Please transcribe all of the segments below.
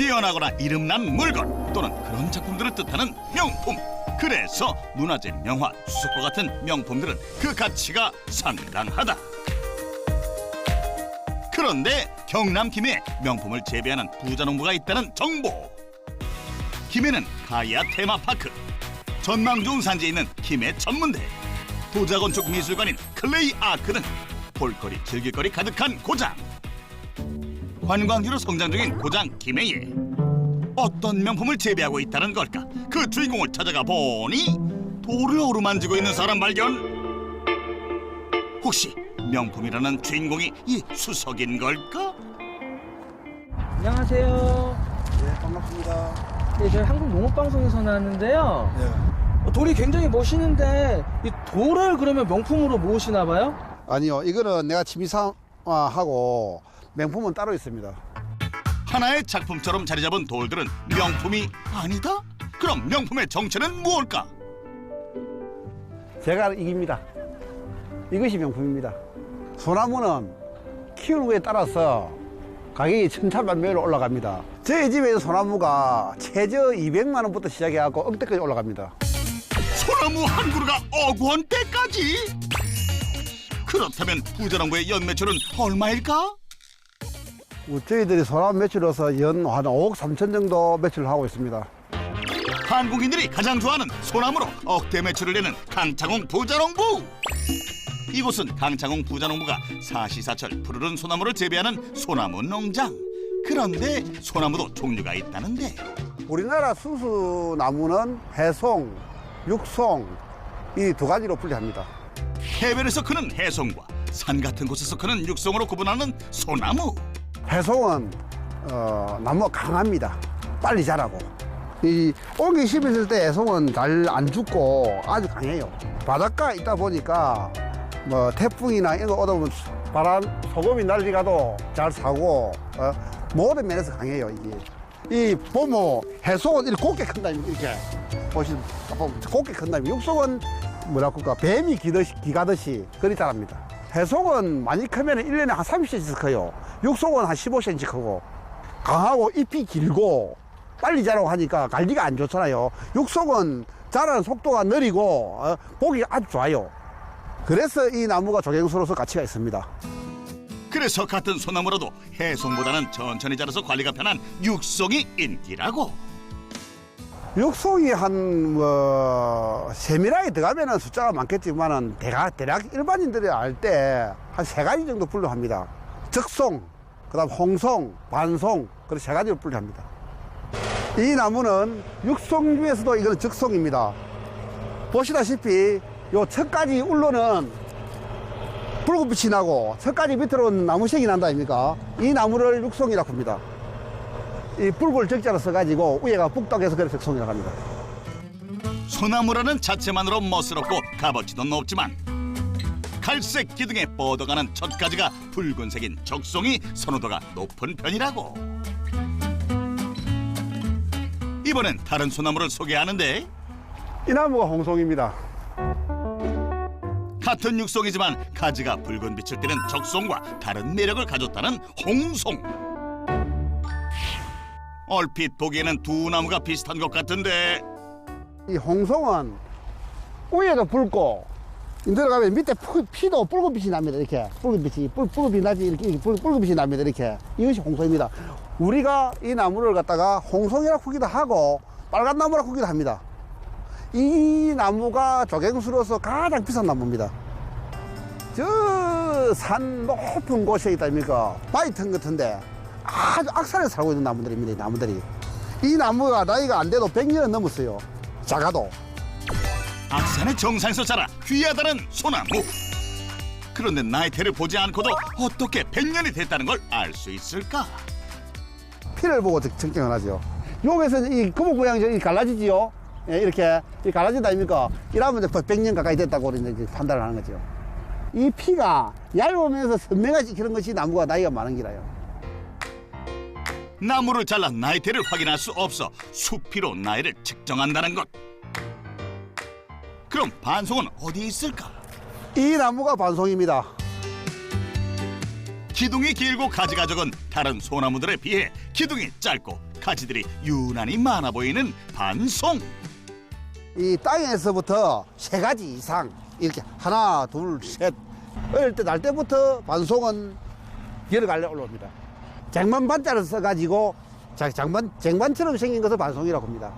뛰어나거나 이름난 물건 또는 그런 작품들을 뜻하는 명품. 그래서 문화재, 명화, 수석과 같은 명품들은 그 가치가 상당하다. 그런데 경남 김해에 명품을 재배하는 부자 농부가 있다는 정보. 김해는 가야 테마파크, 전망 좋은 산지에 있는 김해 전문대, 도자건축 미술관인 클레이 아크 등 볼거리 즐길거리 가득한 고장. 관광지로 성장 중인 고장 김해에 어떤 명품을 재배하고 있다는 걸까? 그 주인공을 찾아가 보니 돌을 어루만지고 있는 사람 발견. 혹시 명품이라는 주인공이 이 수석인 걸까? 안녕하세요. 네, 반갑습니다. 네, 저희 한국 농업방송에서 나왔는데요. 네. 어, 돌이 굉장히 멋있는데 이 돌을 그러면 명품으로 모으시나 봐요? 아니요, 이거는 내가 취미삼아하고 명품은 따로 있습니다. 하나의 작품처럼 자리 잡은 돌들은 명품이 아니다? 그럼 명품의 정체는 무엇일까? 제가 이깁니다. 이것이 명품입니다. 소나무는 키우는 거에 따라서 가격이 천차만별로 올라갑니다. 저희 집에 있는 소나무가 최저 200만 원부터 시작해갖고 억대까지 올라갑니다. 소나무 한 그루가 억 원대까지? 그렇다면 부자농부의 연매출은 얼마일까? 뭐 저희들이 소나무 매출로서 연 한 5억 3천 정도 매출을 하고 있습니다. 한국인들이 가장 좋아하는 소나무로 억대 매출을 내는 강창홍 부자농부. 이곳은 강창홍 부자농부가 사시사철 푸르른 소나무를 재배하는 소나무 농장. 그런데 소나무도 종류가 있다는데 우리나라 수수나무는 해송, 육송 이 두 가지로 분류합니다. 해변에서 크는 해송과 산 같은 곳에서 크는 육송으로 구분하는 소나무. 해송은 어, 나무가 강합니다. 빨리 자라고. 이 옥이 심했을 때 해송은 잘 안 죽고 아주 강해요. 바닷가에 있다 보니까 뭐 태풍이나 이런 거 오다 보면 바람 소금이 날리가도 잘 사고 어, 모든 면에서 강해요 이게. 이 보모 해송은 이렇게 곱게 큰다 이렇게 보시면 곱게 큰다. 육송은 뭐라 그럴까 뱀이 기듯이 기가듯이 그리 자랍니다. 해송은 많이 크면 1년에 한 30cm 커요. 육송은 한 15cm 크고 강하고 잎이 길고 빨리 자라고 하니까 관리가 안 좋잖아요. 육송은 자라는 속도가 느리고 어, 보기 아주 좋아요. 그래서 이 나무가 조경수로서 가치가 있습니다. 그래서 같은 소나무라도 해송보다는 천천히 자라서 관리가 편한 육송이 인기라고. 육송이 한, 뭐, 세밀하게 들어가면 숫자가 많겠지만은, 대략, 일반인들이 알 때 한 세 가지 정도 분류합니다. 적송, 그 다음 홍송, 반송, 그리고 세 가지로 분류합니다. 이 나무는 육송 중에서도 이거는 적송입니다. 보시다시피 요 척까지 울로는 붉은빛이 나고 척까지 밑으로는 나무색이 난다 아닙니까? 이 나무를 육송이라고 합니다. 이 붉을 적자로 써가지고 위에가 북덕해서 그래서 적송이라고 합니다. 소나무라는 자체만으로 멋스럽고 값어치도 높지만 갈색 기둥에 뻗어가는 젖가지가 붉은색인 적송이 선호도가 높은 편이라고. 이번엔 다른 소나무를 소개하는데 이 나무가 홍송입니다. 같은 육송이지만 가지가 붉은 빛을 띠는 적송과 다른 매력을 가졌다는 홍송. 얼핏 보기에는 두 나무가 비슷한 것 같은데 이 홍송은 위에도 붉고 들어가면 밑에 푸- 피도 붉은빛이 납니다. 이렇게 붉은빛이 붉, 붉은빛이 나지 이렇게, 이렇게 붉, 붉은빛이 납니다. 이렇게 이것이 홍송입니다. 우리가 이 나무를 갖다가 홍송이라고 크기도 하고 빨간 나무라고 크기도 합니다. 이 나무가 조경수로서 가장 비싼 나무입니다. 저 산 높은 곳에 있다 아닙니까? 바위틈 같은데 아주 악산에 살고 있는 나무들입니다. 이 나무들이. 이 나무가 나이가 안 돼도 100년은 넘었어요. 작아도. 악산의 정상에서 자라 귀하다는 소나무. 그런데 나이테를 보지 않고도 어떻게 100년이 됐다는 걸 알 수 있을까? 피를 보고 측- 측정을 하죠. 여기서 이 모양이 이렇게 갈라지지요. 예, 이렇게, 이렇게 갈라진다 아닙니까? 이러면 이제 100년 가까이 됐다고 이제 판단을 하는 거죠. 이 피가 얇으면서 선명하게 그런 것이 나무가 나이가 많은 기라요. 나무를 잘라 나이테를 확인할 수 없어 수피로 나이를 측정한다는 것. 그럼 반송은 어디에 있을까? 이 나무가 반송입니다. 기둥이 길고 가지가 적은 다른 소나무들에 비해 기둥이 짧고 가지들이 유난히 많아 보이는 반송. 이 땅에서부터 세 가지 이상 이렇게 하나 둘 셋 어릴 때 날 때부터 반송은 여러 갈래 올라옵니다 쟁반 반자를 써가지고 자- 장반, 쟁반처럼 생긴 것을 반송이라고 합니다.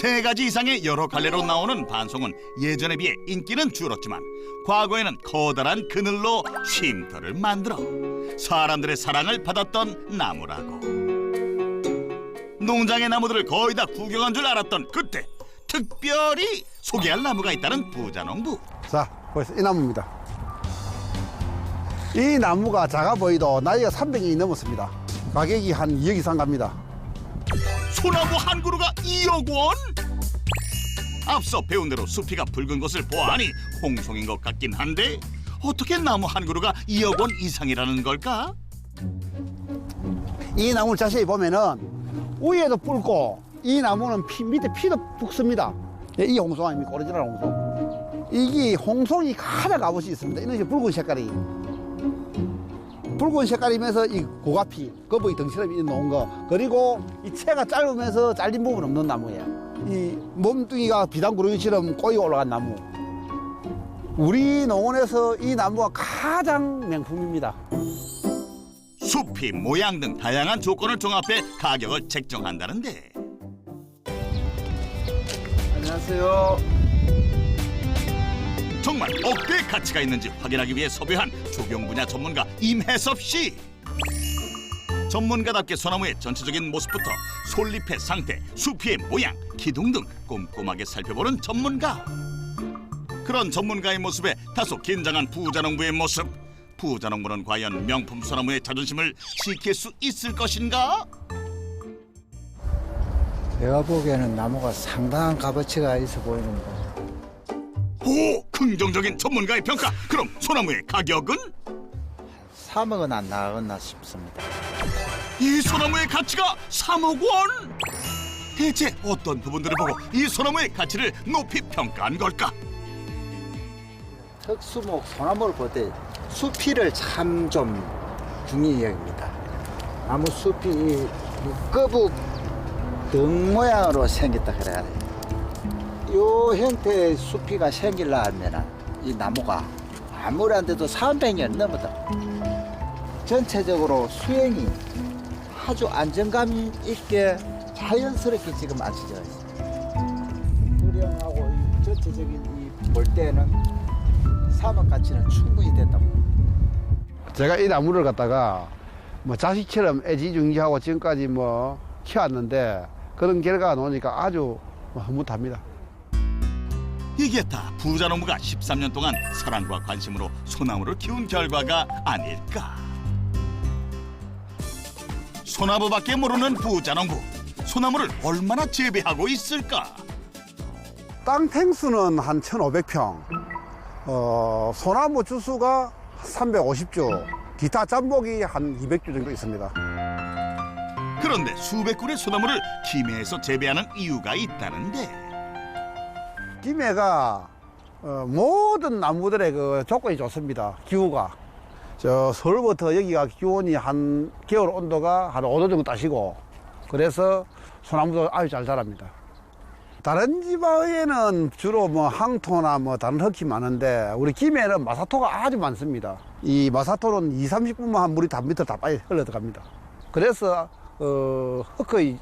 세 가지 이상의 여러 갈래로 나오는 반송은 예전에 비해 인기는 줄었지만 과거에는 커다란 그늘로 쉼터를 만들어 사람들의 사랑을 받았던 나무라고. 농장의 나무들을 거의 다 구경한 줄 알았던 그때 특별히 소개할 나무가 있다는 부자 농부. 자 벌써 이 나무입니다 이 나무가 작아 보이도 나이가 300년이 넘었습니다 가격이 한 2억 이상 갑니다 소나무 한 그루가 2억 원? 앞서 배운 대로 수피가 붉은 것을 보아하니 홍송인 것 같긴 한데 어떻게 나무 한 그루가 2억 원 이상이라는 걸까? 이 나무를 자세히 보면은 위에도 붉고 이 나무는 피, 밑에 피도 붉습니다. 예, 이 홍송 아닙니까? 오리지널 홍송. 이게 홍송이 가득 값없이 있습니다. 이런 식으로 붉은 색깔이. 붉은 색깔이면서 이 고가피, 거북이 덩치처럼 있는 거. 그리고 이 채가 짧으면서 잘린 부분 없는 나무예요. 이 몸뚱이가 비단구르기처럼 꼬이가 올라간 나무. 우리 농원에서 이 나무가 가장 명품입니다. 숲이 모양 등 다양한 조건을 종합해 가격을 책정한다는데 안녕하세요. 정말 억대의 가치가 있는지 확인하기 위해 섭외한 조경 분야 전문가 임혜섭 씨. 전문가답게 소나무의 전체적인 모습부터 솔잎의 상태, 수피의 모양, 기둥 등 꼼꼼하게 살펴보는 전문가. 그런 전문가의 모습에 다소 긴장한 부자농부의 모습. 부자농부는 과연 명품 소나무의 자존심을 지킬 수 있을 것인가? 내가 보기에는 나무가 상당한 값어치가 있어 보이는데 오, 긍정적인 전문가의 평가. 그럼 소나무의 가격은? 3억은 안 나가겠나 싶습니다. 이 소나무의 가치가 3억 원? 대체 어떤 부분들을 보고 이 소나무의 가치를 높이 평가한 걸까? 특수목 소나무를 볼 때 수피를 참 좀 중요히 여깁니다. 나무 숲이 이 거북 등 모양으로 생겼다 그래야 돼요. 요 형태의 수피가 생기려 하면은 이 나무가 아무리 안 돼도 300년 넘었다. 전체적으로 수행이 아주 안정감 있게 자연스럽게 지금 앉혀져 있어요. 수령하고 이 전체적인 이 볼 때는 사막 가치는 충분히 된다고. 제가 이 나무를 갖다가 뭐 자식처럼 애지중지하고 지금까지 뭐 키웠는데 그런 결과가 나오니까 아주 뭐 흐뭇합니다. 이게 다 부자 농부가 13년 동안 사랑과 관심으로 소나무를 키운 결과가 아닐까? 소나무밖에 모르는 부자 농부. 소나무를 얼마나 재배하고 있을까? 땅 탱수는 한 1,500평, 어, 소나무 주수가 350주, 기타 잠복이 한 200주 정도 있습니다. 그런데 수백 그루의 소나무를 김해에서 재배하는 이유가 있다는데 김해가 어, 모든 나무들의 그 조건이 좋습니다. 기후가. 저 서울부터 여기가 기온이 한 겨울 온도가 한 5도 정도 따시고 그래서 소나무도 아주 잘 자랍니다. 다른 지방에는 주로 뭐 항토나 뭐 다른 흙이 많은데 우리 김해는 마사토가 아주 많습니다. 이 마사토는 2, 30분만 한 물이 다 밑으로 다 빨리 흘러 들어갑니다. 그래서 어, 흙의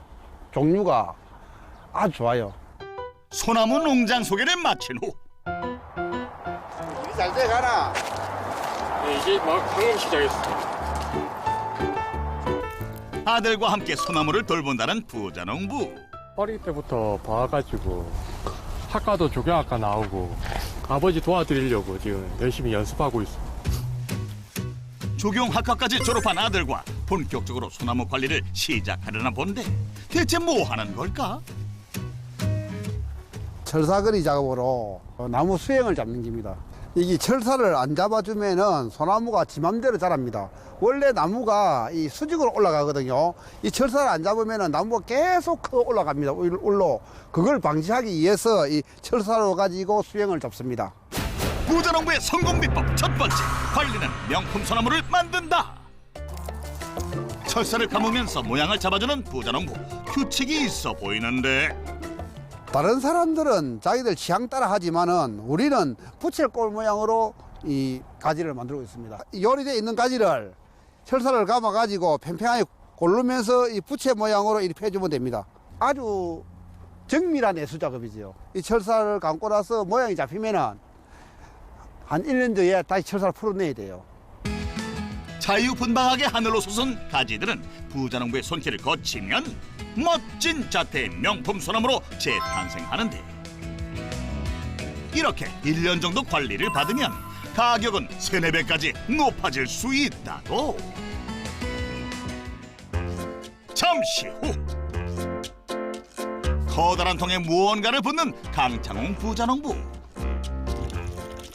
종류가 아주 좋아요. 소나무 농장 소개를 마친 후 잘 돼가나? 네, 이제 막 방금 시작했어. 아들과 함께 소나무를 돌본다는 부자 농부. 어릴 때부터 봐가지고 학과도 조경학과 나오고 아버지 도와드리려고 지금 열심히 연습하고 있어. 조경학과까지 졸업한 아들과 본격적으로 소나무 관리를 시작하려나 본데 대체 뭐 하는 걸까? 철사거리 작업으로 어, 나무 수행을 잡는 겁니다. 이게 철사를 안 잡아주면은 소나무가 지 맘대로 자랍니다. 원래 나무가 이 수직으로 올라가거든요. 이 철사를 안 잡으면은 나무가 계속 커 올라갑니다. 올- 올로. 그걸 방지하기 위해서 이 철사로 가지고 수행을 잡습니다. 부자농부의 성공 비법 첫 번째 관리는 명품 소나무를 만든다. 철사를 감으면서 모양을 잡아주는 부자농부 규칙이 있어 보이는데 다른 사람들은 자기들 취향 따라 하지만은 우리는 부채꼴 모양으로 이 가지를 만들고 있습니다. 이 요리되어 있는 가지를 철사를 감아 가지고 팽팽하게 고르면서 이 부채 모양으로 이렇게 해주면 됩니다. 아주 정밀한 예술 작업이지요. 이 철사를 감고 나서 모양이 잡히면은 한 1년 뒤에 다시 철사를 풀어내야 돼요. 자유분방하게 하늘로 솟은 가지들은 부자농부의 손길을 거치면 멋진 자태의 명품 소나무로 재탄생하는데 이렇게 1년 정도 관리를 받으면 가격은 세네 배까지 높아질 수 있다고 잠시 후 커다란 통에 무언가를 붓는 강창홍 부자농부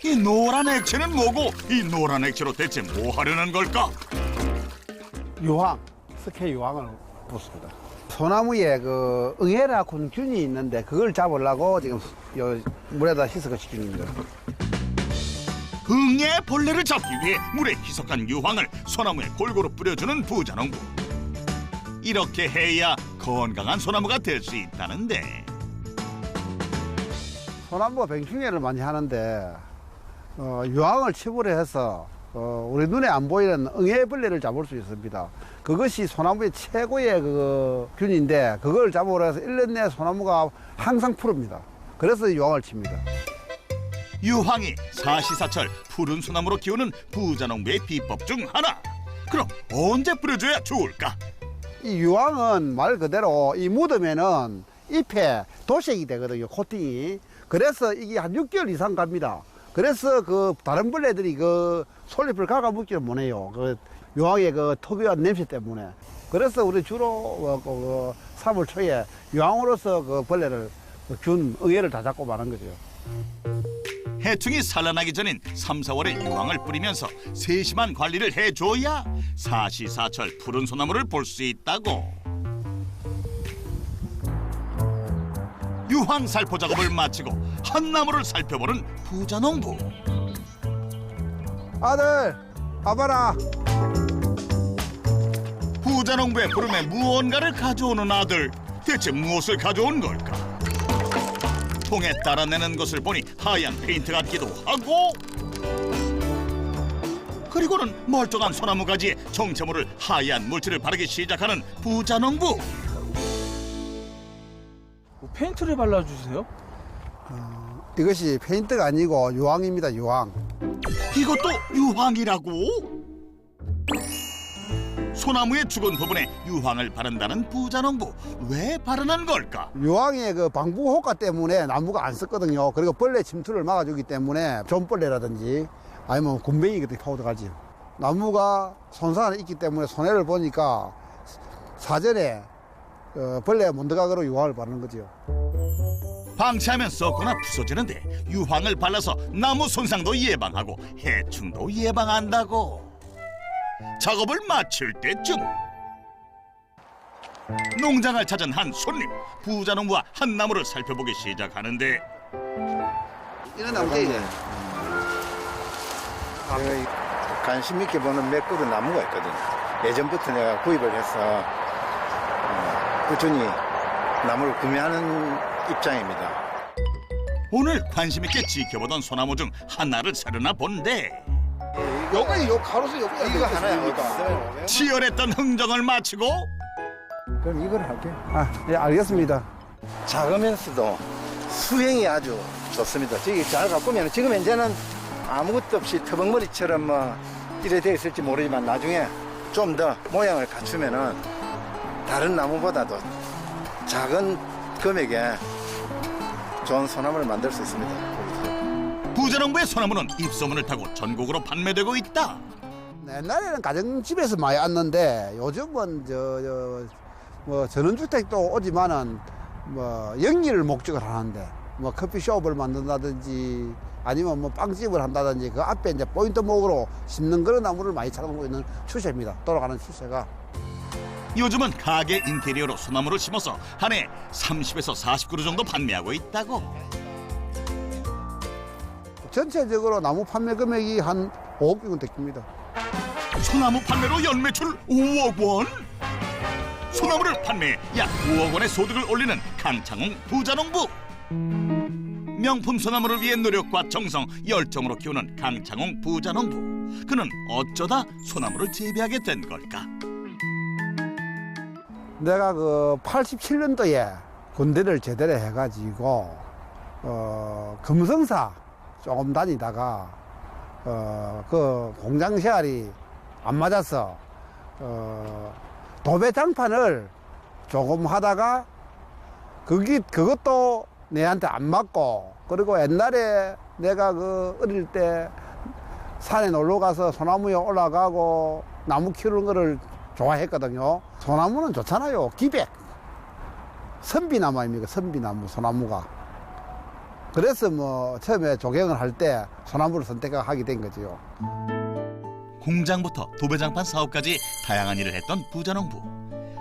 이 노란 액체는 뭐고 이 노란 액체로 대체 뭐 하려는 걸까? 유황, 스케 유황을 붓습니다. 소나무에 그 응애라군 균이 있는데 그걸 잡으려고 지금 요 물에다 희석을 시키는 거예요. 응애 벌레를 잡기 위해 물에 희석한 유황을 소나무에 골고루 뿌려주는 부자농부. 이렇게 해야 건강한 소나무가 될 수 있다는데 소나무가 병충해를 많이 하는데 어, 유황을 치부를 해서 어, 우리 눈에 안 보이는 응애벌레를 잡을 수 있습니다. 그것이 소나무의 최고의 그 균인데 그걸 잡으러 해서 1년 내에 소나무가 항상 푸릅니다. 그래서 유황을 칩니다. 유황이 사시사철 푸른 소나무로 키우는 부자농부의 비법 중 하나. 그럼 언제 뿌려줘야 좋을까? 이 유황은 말 그대로 이 묻으면은 잎에 도색이 되거든요, 코팅이. 그래서 이게 한 6개월 이상 갑니다. 그래서 그 다른 벌레들이 그 솔잎을 갉아 먹지를 못해요. 그 유황의 그 특유한 냄새 때문에. 그래서 우리 주로 어, 그, 그 3월 초에 유황으로서 그 벌레를 그 균, 의외를 다 잡고 마는 거죠. 해충이 산란하기 전인 3, 4월에 유황을 뿌리면서 세심한 관리를 해줘야 사시사철 푸른 소나무를 볼 수 있다고. 유황 살포 작업을 마치고 한 나무를 살펴보는 부자 농부. 아들, 봐봐라. 부자 농부의 부름에 무언가를 가져오는 아들. 대체 무엇을 가져온 걸까? 통에 따라내는 것을 보니 하얀 페인트 같기도 하고 그리고는 멀쩡한 소나무 가지에 정체모를 하얀 물질을 바르기 시작하는 부자 농부 뭐 페인트를 발라주세요? 이것이 페인트가 아니고 유황입니다, 유황. 이것도 유황이라고? 소나무의 죽은 부분에 유황을 바른다는 부자농부 왜 바르는 걸까? 유황의 그 방부 효과 때문에 나무가 안 썩거든요. 그리고 벌레 침투를 막아주기 때문에 좀벌레라든지 아니면 굼벵이 같은 파우더 가지. 나무가 손상이 있기 때문에 손해를 보니까 사전에 어, 벌레 못 들어가도록 유황을 바르는 거죠. 방치하면 썩거나 부서지는데 유황을 발라서 나무 손상도 예방하고 해충도 예방한다고. 작업을 마칠 때쯤 농장을 찾은 한 손님 부자 농부와 한 나무를 살펴보기 시작하는데 이런 내가 관심 있게 보는 몇 그루 나무가 있거든요. 예전부터 내가 구입을 해서 어, 꾸준히 나무를 구매하는 입장입니다. 오늘 관심 있게 지켜보던 소나무 중 하나를 사려나 본데 요거 요 가로수 요거 이거 하나야. 치열했던 흥정을 마치고 그럼 이걸 할게. 아, 예, 알겠습니다. 작으면서도 수행이 아주 좋습니다. 저기 잘 가꾸면 지금 이제는 아무것도 없이 터벅머리처럼 뭐 이래 돼 있을지 모르지만 나중에 좀 더 모양을 갖추면은 다른 나무보다도 작은 금액에 좋은 소나무를 만들 수 있습니다. 부자농부의 소나무는 입소문을 타고 전국으로 판매되고 있다. 옛날에는 가정집에서 많이 왔는데 요즘은 저, 저, 뭐 전원주택도 오지만은 뭐 영리를 목적을 하는데 뭐 커피숍을 만든다든지 아니면 뭐 빵집을 한다든지 그 앞에 이제 포인트 목으로 심는 그런 나무를 많이 찾아보고 있는 추세입니다. 돌아가는 추세가. 요즘은 가게 인테리어로 소나무를 심어서 한 해 30에서 40그루 정도 판매하고 있다고. 전체적으로 나무 판매 금액이 한 5억 정도 됩니다. 소나무 판매로 연매출 5억 원? 소나무를 판매해 약 5억 원의 소득을 올리는 강창홍 부자농부. 명품 소나무를 위해 노력과 정성, 열정으로 키우는 강창홍 부자농부. 그는 어쩌다 소나무를 재배하게 된 걸까? 내가 그 87년도에 군대를 제대로 해가지고 어 금성사 조금 다니다가 어 그 공장 생활이 안 맞아서 어 도배 장판을 조금 하다가 그게 그것도 내한테 안 맞고 그리고 옛날에 내가 그 어릴 때 산에 놀러 가서 소나무에 올라가고 나무 키우는 거를 좋아했거든요. 소나무는 좋잖아요. 기백. 선비나무 아닙니까? 선비나무, 소나무가. 그래서 뭐 처음에 조경을 할 때 소나무를 선택하게 된 거지요. 공장부터 도배장판 사업까지 다양한 일을 했던 부자농부.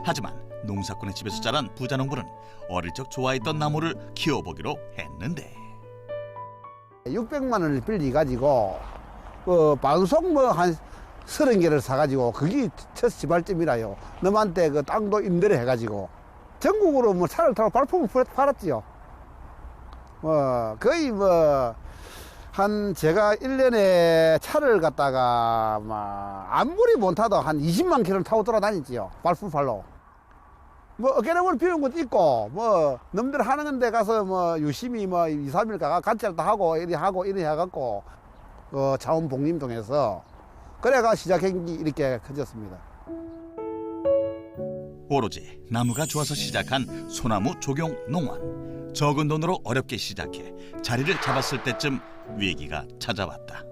하지만 농사꾼의 집에서 자란 부자농부는 어릴 적 좋아했던 나무를 키워보기로 했는데 600만 원을 빌리 가지고 그 방송 뭐한 서른 개를 사가지고 그게 첫 시발점이라요. 넘한테 그 땅도 임대를 해가지고 전국으로 뭐 차를 타고 발품을 팔- 팔았지요. 뭐 거의 뭐 한 제가 일년에 차를 갖다가 막 아무리 못 타도 한 20만 킬로를 타고 돌아다녔지요. 발품 팔로. 뭐 어깨너머를 비운 것도 있고 뭐 남들 하는 건데 가서 뭐 유심히 뭐 2, 3일 가가 관찰도 하고 이리 하고 이리 해갖고 어 자원복림동에서 그래가 시작한 게 이렇게 커졌습니다. 오로지 나무가 좋아서 시작한 소나무 조경 농원. 적은 돈으로 어렵게 시작해 자리를 잡았을 때쯤 위기가 찾아왔다.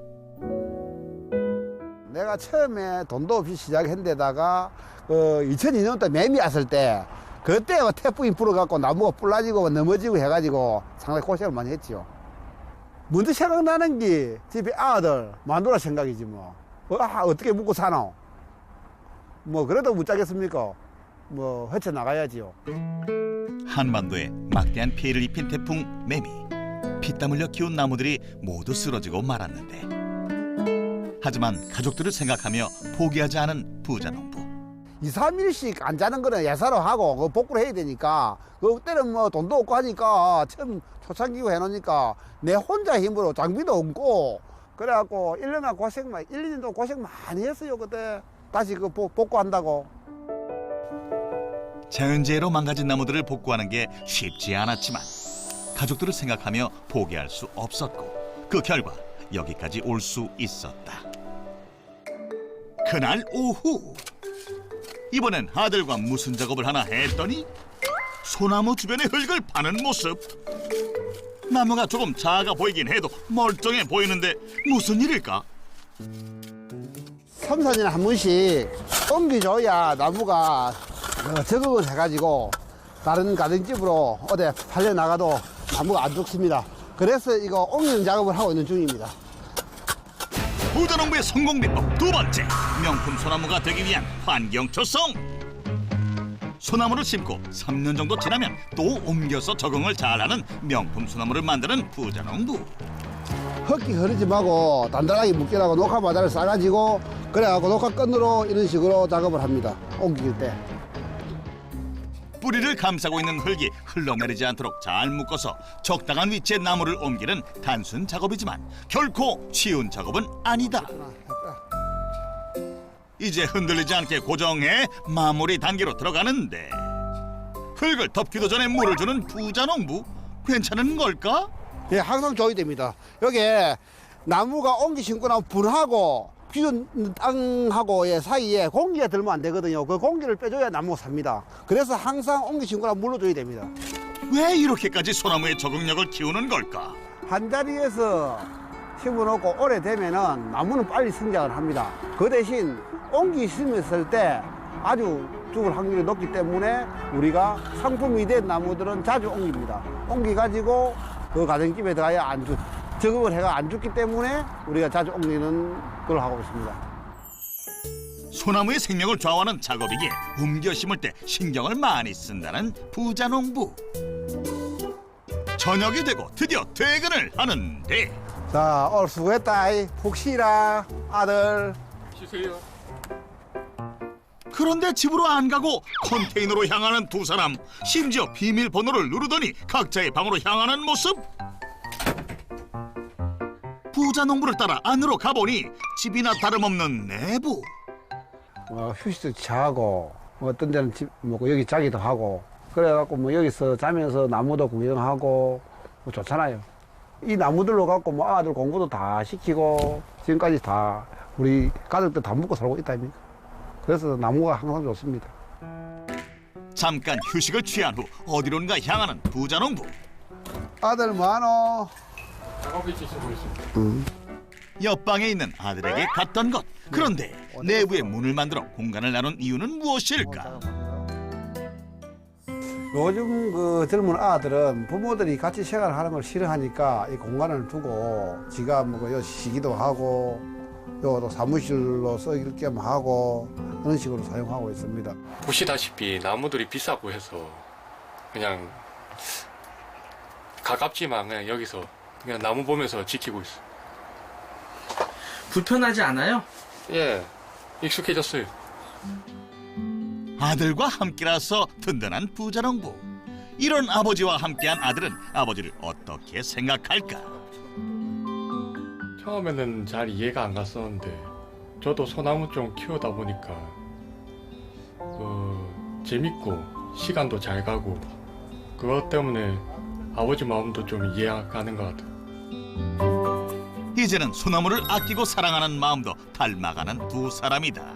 내가 처음에 돈도 없이 시작했는데다가 그 2002년도 매미 왔을 때 그때 뭐 태풍이 불어갖고 나무가 불라지고 넘어지고 해가지고 상당히 고생을 많이 했지요. 먼저 생각나는 게 집에 아들 마누라 생각이지 뭐. 어, 아, 어떻게 묵고 사노? 뭐 그래도 못 자겠습니까? 뭐 헤쳐나가야지요. 한반도에 막대한 피해를 입힌 태풍 매미. 피땀 흘려 키운 나무들이 모두 쓰러지고 말았는데. 하지만 가족들을 생각하며 포기하지 않은 부자 농부. 2, 3일씩 안 자는 거는 예사로 하고 그 복구를 해야 되니까 그때는 뭐 돈도 없고 하니까 처음 초창기고 해놓으니까 내 혼자 힘으로 장비도 없고 그래갖고 1년간 고생 많이 1, 2년도 고생 많이 했어요 그때 다시 그 복- 복구한다고 자연재해로 망가진 나무들을 복구하는 게 쉽지 않았지만 가족들을 생각하며 포기할 수 없었고 그 결과 여기까지 올 수 있었다. 그날 오후 이번엔 아들과 무슨 작업을 하나 했더니 소나무 주변의 흙을 파는 모습. 나무가 조금 작아 보이긴 해도 멀쩡해 보이는데 무슨 일일까? 3, 4년에 한 번씩 옮겨줘야 나무가 어, 적응을 해가지고 다른 가정집으로 어디 팔려나가도 나무가 안 죽습니다. 그래서 이거 옮기는 작업을 하고 있는 중입니다. 부자농부의 성공 비법 두 번째. 명품 소나무가 되기 위한 환경 조성 소나무를 심고 3년 정도 지나면 또 옮겨서 적응을 잘하는 명품 소나무를 만드는 부자농부. 흙기 흐르지 말고 단단하게 묶이라고 녹화 바다를 싸가지고 그래갖고 녹화 끈으로 이런 식으로 작업을 합니다 옮길 때. 뿌리를 감싸고 있는 흙이 흘러내리지 않도록 잘 묶어서 적당한 위치에 나무를 옮기는 단순 작업이지만 결코 쉬운 작업은 아니다 이제 흔들리지 않게 고정해 마무리 단계로 들어가는데 흙을 덮기도 전에 물을 주는 부자 농부 괜찮은 걸까? 예, 항상 줘야 됩니다 여기 나무가 옮기 심고 나면 분하고 기존 땅하고 의 사이에 공기가 들면 안 되거든요 그 공기를 빼줘야 나무가 삽니다 그래서 항상 옮기 심고 나면 물러줘야 됩니다 왜 이렇게까지 소나무의 적응력을 키우는 걸까? 한 자리에서 심어놓고 오래되면은 나무는 빨리 성장을 합니다. 그 대신 옮기 심었을 때 아주 죽을 확률이 높기 때문에 우리가 상품이 된 나무들은 자주 옮깁니다. 옮기가지고 그 가정집에 들어가야 안 죽, 적응을 해가 안 죽기 때문에 우리가 자주 옮기는 걸 하고 있습니다. 소나무의 생명을 좌우하는 작업이기에 옮겨 심을 때 신경을 많이 쓴다는 부자 농부. 저녁이 되고 드디어 퇴근을 하는데 자. 푹 쉬라, 아들. 쉬세요. 그런데 집으로 안 가고 컨테이너로 향하는 두 사람 심지어 비밀번호를 누르더니 각자의 방으로 향하는 모습 부자 농부를 따라 안으로 가보니 집이나 다름없는 내부 뭐 휴식도 자고 뭐 어떤 데는 집, 뭐 여기 자기도 하고 그래갖고 뭐 여기서 자면서 나무도 구경하고 뭐 좋잖아요. 이 나무들로 갖고 뭐 아들 공부도 다 시키고 지금까지 다 우리 가족들 다 먹고 살고 있다 아닙니까? 그래서 나무가 항상 좋습니다. 잠깐 휴식을 취한 후 어디론가 향하는 부자 농부 아들? 작업이 지시고 있습니다. 옆방에 있는 아들에게 갔던 것 그런데 내부에 문을 만들어 공간을 나눈 이유는 무엇일까 요즘 그 젊은 아들은 부모들이 같이 생활하는 걸 싫어하니까 이 공간을 두고 지가 뭐요 쉬기도 하고 요도 사무실로 쓰일 겸 하고 그런 식으로 사용하고 있습니다. 보시다시피 나무들이 비싸고 해서 그냥 가깝지만 그냥 여기서 그냥 나무 보면서 지키고 있어. 불편하지 않아요? 예, 익숙해졌어요. 아들과 함께라서 든든한 부자 농부 이런 아버지와 함께한 아들은 아버지를 어떻게 생각할까 처음에는 잘 이해가 안 갔었는데 저도 소나무 좀 키우다 보니까 그 재밌고 시간도 잘 가고 그것 때문에 아버지 마음도 좀 이해가 가는 것 같아요. 이제는 소나무를 아끼고 사랑하는 마음도 닮아가는 두 사람이다.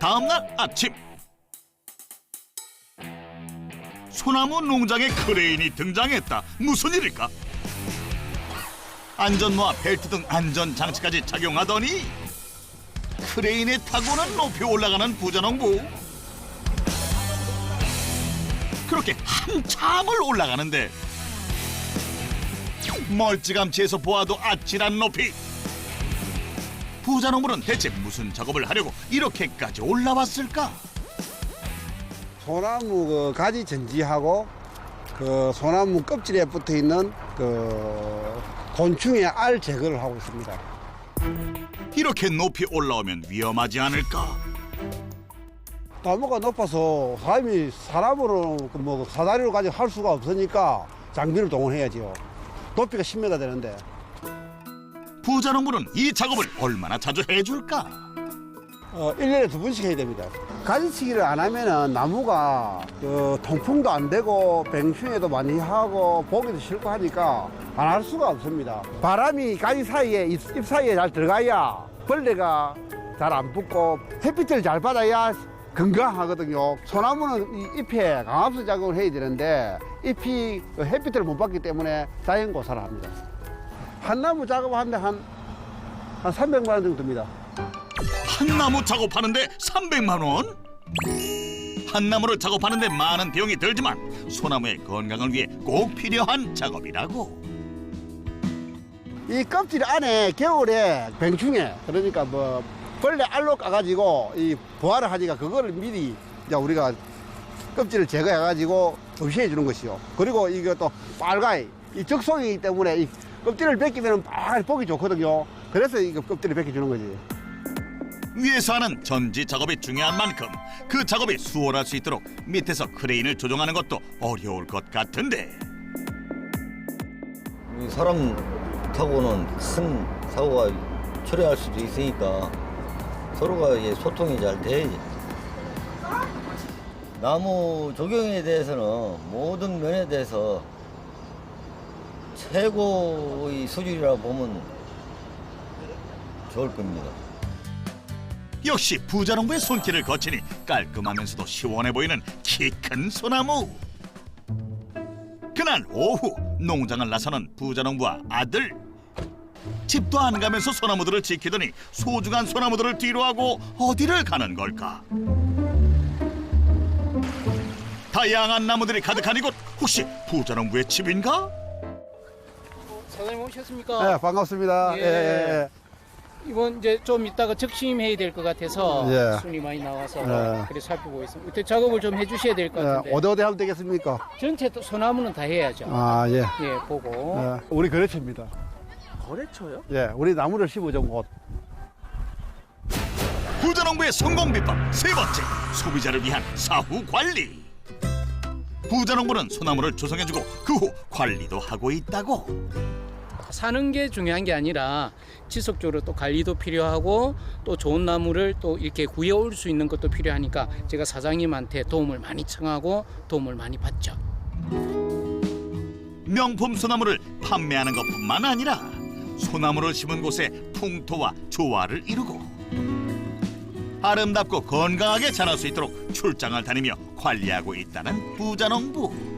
다음날 아침 소나무 농장에 크레인이 등장했다. 무슨 일일까? 안전모와 벨트 등 안전 장치까지 착용하더니 크레인에 타고는 높이 올라가는 부자농부. 그렇게 한참을 올라가는데 멀찌감치해서 보아도 아찔한 높이 부자농부는 대체 무슨 작업을 하려고 이렇게까지 올라왔을까? 소나무 그 가지 전지하고 그 소나무 껍질에 붙어 있는 그 곤충의 알 제거를 하고 있습니다. 이렇게 높이 올라오면 위험하지 않을까? 나무가 높아서 사람이 사람으로 그뭐 사다리로 가지고 할 수가 없으니까 장비를 동원해야지요. 높이가 10m 되는데 부자농부는 이 작업을 얼마나 자주 해줄까? 어, 1년에 두 번씩 해야 됩니다. 가지치기를 안 하면은 나무가 그 통풍도 안 되고 뱅충에도 많이 하고 보기도 싫고 하니까 안 할 수가 없습니다. 바람이 가지 사이에 잎, 잎 사이에 잘 들어가야 벌레가 잘 안 붙고 햇빛을 잘 받아야 건강하거든요. 소나무는 이 잎에 강압수 작용을 해야 되는데 잎이 그 햇빛을 못 받기 때문에 자연 고사를 합니다. 한 나무 작업하는데 한, 한 300만 원 정도 듭니다. 한 나무 작업하는데 300만 원? 한 나무를 작업하는데 많은 비용이 들지만 소나무의 건강을 위해 꼭 필요한 작업이라고. 이 껍질 안에 겨울에 뱅충에 그러니까 뭐 벌레 알로 까가지고 이 부화를 하니까 그거를 미리 이제 우리가 껍질을 제거해가지고 없애해 주는 것이요. 그리고 이게 또 빨가이 이 적송이기 때문에 이 껍질을 벗기면 빨 보기 좋거든요. 그래서 이거 껍질을 벗겨주는 거지. 위에서 하는 전지 작업이 중요한 만큼 그 작업이 수월할 수 있도록 밑에서 크레인을 조종하는 것도 어려울 것 같은데 이 사람 타고는 큰 사고가 초래할 수도 있으니까 서로가 소통이 잘 돼야지. 나무 조경에 대해서는 모든 면에 대해서 최고의 수준이라고 보면 좋을 겁니다. 역시 부자농부의 손길을 거치니 깔끔하면서도 시원해 보이는 키 큰 소나무. 그날 오후 농장을 나서는 부자농부와 아들. 집도 안 가면서 소나무들을 지키더니 소중한 소나무들을 뒤로하고 어디를 가는 걸까? 다양한 나무들이 가득한 이곳 혹시 부자농부의 집인가? 사장님 오셨습니까? 네, 반갑습니다. 예. 예, 예, 예. 이번 이제 좀 이따가 적심해야 될 것 같아서 예. 순이 많이 나와서 예. 그래 살피고 있습니다. 이때 작업을 좀 해주셔야 될것 예, 같은데 어디 어디 하면 되겠습니까? 전체 또 소나무는 다 해야죠. 아, 예. 예, 보고 예, 우리 거래처입니다. 거래처요? 예, 우리 나무를 심어준 곳. 부자농부의 성공 비법 세 번째 소비자를 위한 사후 관리. 부자농부는 소나무를 조성해주고 그 후 관리도 하고 있다고. 사는 게 중요한 게 아니라 지속적으로 또 관리도 필요하고 또 좋은 나무를 또 이렇게 구해올 수 있는 것도 필요하니까 제가 사장님한테 도움을 많이 청하고 도움을 많이 받죠. 명품 소나무를 판매하는 것뿐만 아니라 소나무를 심은 곳에 풍토와 조화를 이루고 아름답고 건강하게 자랄 수 있도록 출장을 다니며 관리하고 있다는 부자농부.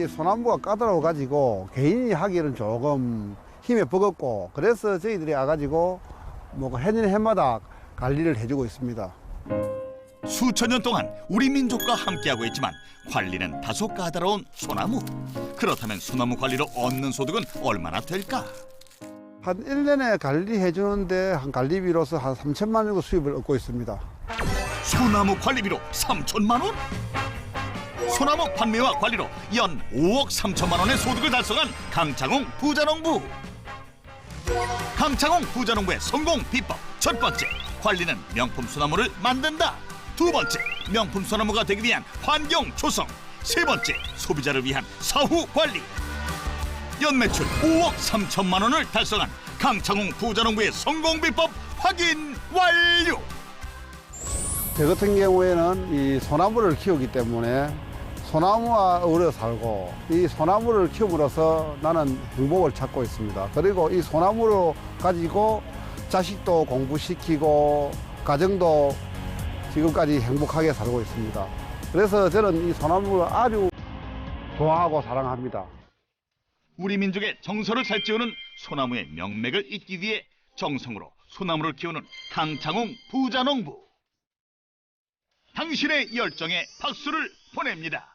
이게 소나무가 까다로워 가지고 개인이 하기는 조금 힘에 버겁고 그래서 저희들이 와가지고 뭐 해년 해마다 관리를 해주고 있습니다. 수천 년 동안 우리 민족과 함께하고 있지만 관리는 다소 까다로운 소나무. 그렇다면 소나무 관리로 얻는 소득은 얼마나 될까? 한 1년에 관리해 주는데 한 관리비로서 한 3천만 원 정도 수입을 얻고 있습니다. 소나무 관리비로 3천만 원? 소나무 판매와 관리로 연 5억 3천만 원의 소득을 달성한 강창홍 부자농부. 강창홍 부자농부의 성공 비법 첫 번째 관리는 명품 소나무를 만든다. 두 번째 명품 소나무가 되기 위한 환경 조성. 세 번째 소비자를 위한 사후 관리. 연 매출 5억 3천만 원을 달성한 강창홍 부자농부의 성공 비법 확인 완료. 저 같은 경우에는 이 소나무를 키우기 때문에 소나무와 어울려 살고 이 소나무를 키움으로써 나는 행복을 찾고 있습니다. 그리고 이 소나무로 가지고 자식도 공부시키고 가정도 지금까지 행복하게 살고 있습니다. 그래서 저는 이 소나무를 아주 좋아하고 사랑합니다. 우리 민족의 정서를 살찌우는 소나무의 명맥을 잇기 위해 정성으로 소나무를 키우는 강창홍 부자농부. 당신의 열정에 박수를 보냅니다.